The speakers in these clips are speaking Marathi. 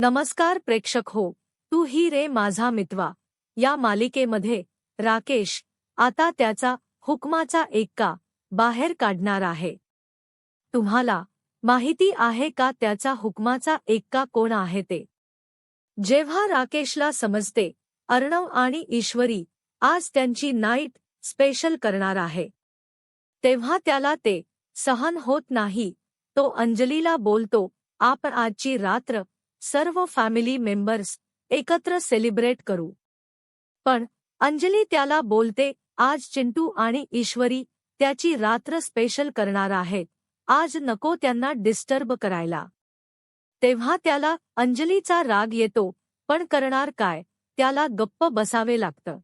नमस्कार प्रेक्षक हो तू ही रे माझा मितवा. या मालिकेमध्ये राकेश आता त्याचा हुकमाचा एक्का बाहेर काढणार आहे. तुम्हाला माहिती आहे का त्याचा हुकमाचा एक्का कोण आहे ते? जेव्हा राकेशला समजते अर्णव आणि ईश्वरी आज त्यांची नाईट स्पेशल करणार आहे. तेव्हा त्याला ते सहन होत नाही तो अंजलीला बोलतो आपण आजची रात्र सर्व फॅमिली मेंबर्स एकत्र सेलिब्रेट करू. पण अंजली त्याला बोलते आज चिंटू आणि ईश्वरी त्याची रात्र स्पेशल करणार आहेत. आज नको त्यांना डिस्टर्ब करायला. तेव्हा त्याला अंजलीचा राग येतो पण करणार काय? त्याला गप्प बसावे लागतं.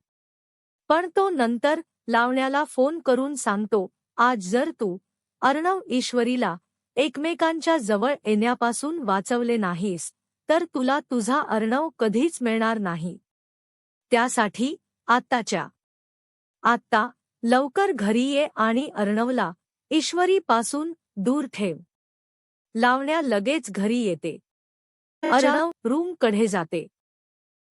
पण तो नंतर लावण्याला फोन करून सांगतो आज जर तू अर्णव ईश्वरीला एकमेकांच्या जवळ येण्यापासून वाचवले नाहीस तर तुला तुझा अर्णव कधीच मिळणार नाही. त्यासाठी आत्ताच्या. आत्ता लवकर घरी ये आणि अर्णवला ईश्वरीपासून दूर ठेव. लावण्या लगेच घरी येते. अर्णव रूमकडे जाते.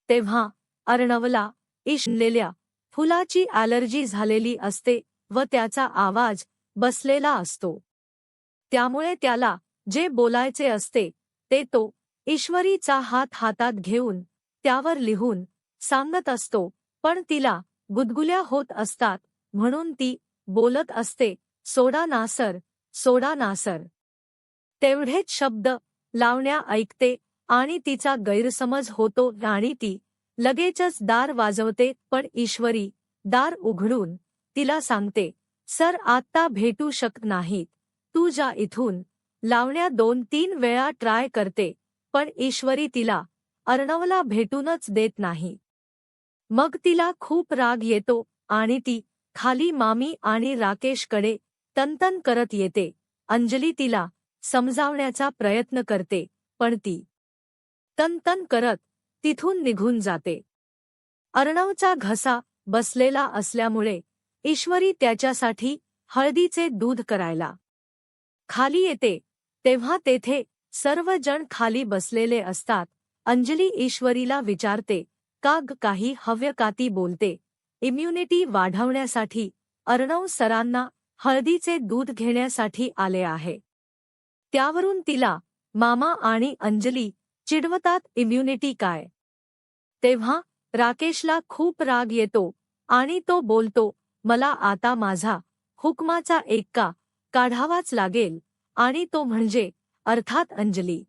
तेव्हा अर्णवला इशलेल्या फुलाची ॲलर्जी झालेली असते व त्याचा आवाज बसलेला असतो. त्यामुळे त्याला जे बोलायचे असते ते तो ईश्वरीचा हात हातात घेऊन त्यावर लिहून सांगत असतो पण तिला गुदगुल्या होत असतात म्हणून ती बोलत असते सोडा नासर सोडा नासर तेवढेच शब्द लावण्या ऐकते आणि तिचा गैरसमज होतो आणि ती लगेचच दार वाजवते पण ईश्वरी दार उघडून तिला सांगते सर आत्ता भेटू शकत नाहीत. तू जा इथून. लावण्या दोन तीन वेळा ट्राय करते. पण ईश्वरी तिला अर्णवला भेटूनच देत नाही. मग तिला खूप राग येतो आणि ती खाली मामी आणि राकेशकडे तंतन करत येते. अंजली तिला समजावण्याचा प्रयत्न करते पण ती तंतन करत तिथून निघून जाते. अर्णवचा घसा बसलेला असल्यामुळे ईश्वरी त्याच्यासाठी हळदीचे दूध करायला खाली येते तेव्हा तेथे सर्वजण खाली बसलेले असतात. अंजली ईश्वरीला विचारते का ग काही हव्य काती बोलते? इम्युनिटी वाढवण्यासाठी अर्णव सरांना हळदीचे दूध घेण्यासाठी आले आहे. त्यावरून तिला मामा आणि अंजली चिडवतात इम्युनिटी काय? तेव्हा राकेशला खूप राग येतो आणि तो बोलतो मला आता माझा हुकमाचा एक्का काढावाच लागेल. आणि तो म्हणजे अर्थात अंजली.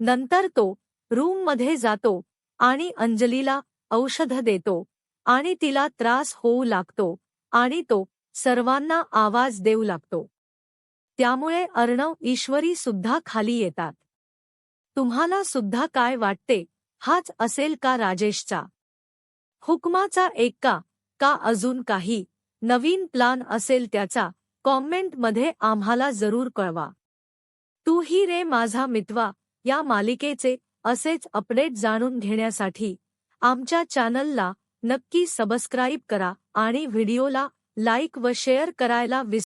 नंतर तो रूममध्ये जातो आणि अंजलीला औषध देतो आणि तिला त्रास होऊ लागतो आणि तो सर्वांना आवाज देऊ लागतो. त्यामुळे अर्णव ईश्वरी सुद्धा खाली येतात. तुम्हाला सुद्धा काय वाटते? हाच असेल का राजेशचा? हुकमाचा एक्का का अजून काही? नवीन प्लान असेल त्याचा? कॉमेंटमध्ये आम्हाला जरूर कळवा. तू ही रे माझा मितवा या मालिकेचे असेच अपडेट जाणून घेण्यासाठी आमच्या चॅनलला नक्की सबस्क्राईब करा आणि व्हिडिओला लाईक व शेअर करायला विस